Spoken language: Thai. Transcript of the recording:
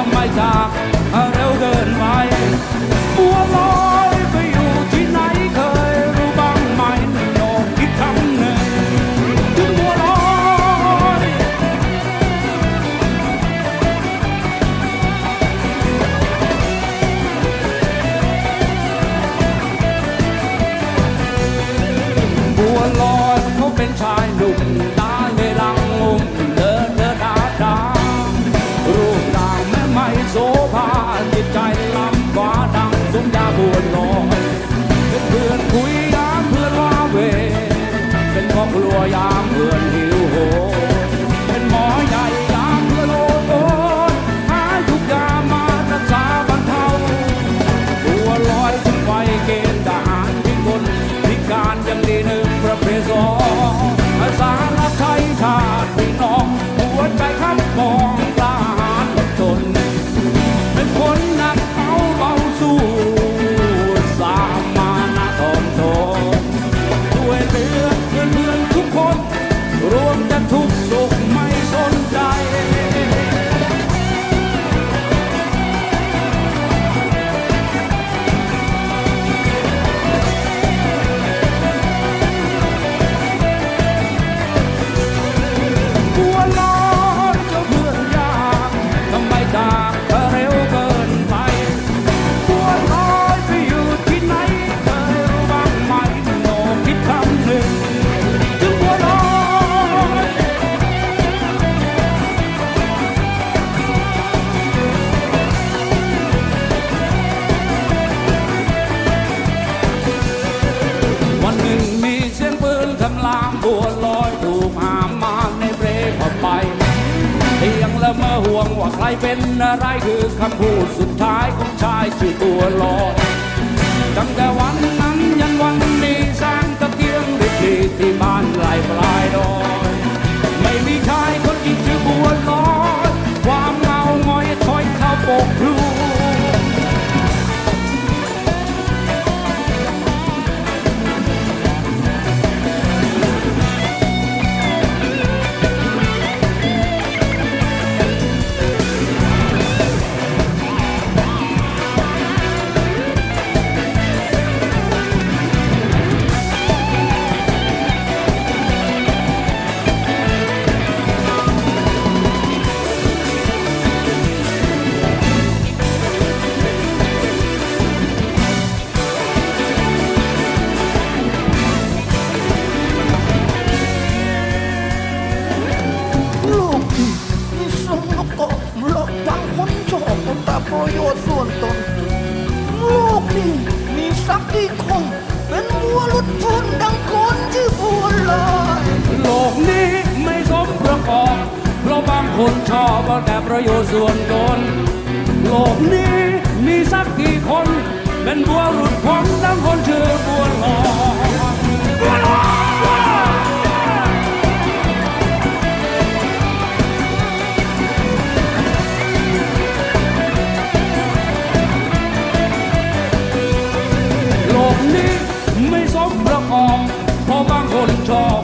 ทำไมจากเร็วเกินไปบัวลอยไปอยู่ที่ไหนเคยรู้บ้างไหมโยกอีกครั้หนึ่งถึงบัวลอยบัวลอยเขาเป็นชายหนุ่ม yeah. มอห่วงว่าใครเป็นอะไรคือคำพูดสุดท้ายของชายชื่อตัวลอยตั้งแต่วัน สมแล้วก็หลอกบางคนชอบแต่ประโยชน์ส่วนตน โลกนี่มีสักที่คง เป็นวัวหลุดพ้นดังคนที่บัวลอยโลกนี้ไม่สมประกอบเพราะบางคนชอบเอาแต่ประโยชน์ส่วนตน โลกนี้มีสักกี่คน เป็นบัวหลุดพ้นทั้งคนชื่อบัวลอย talk.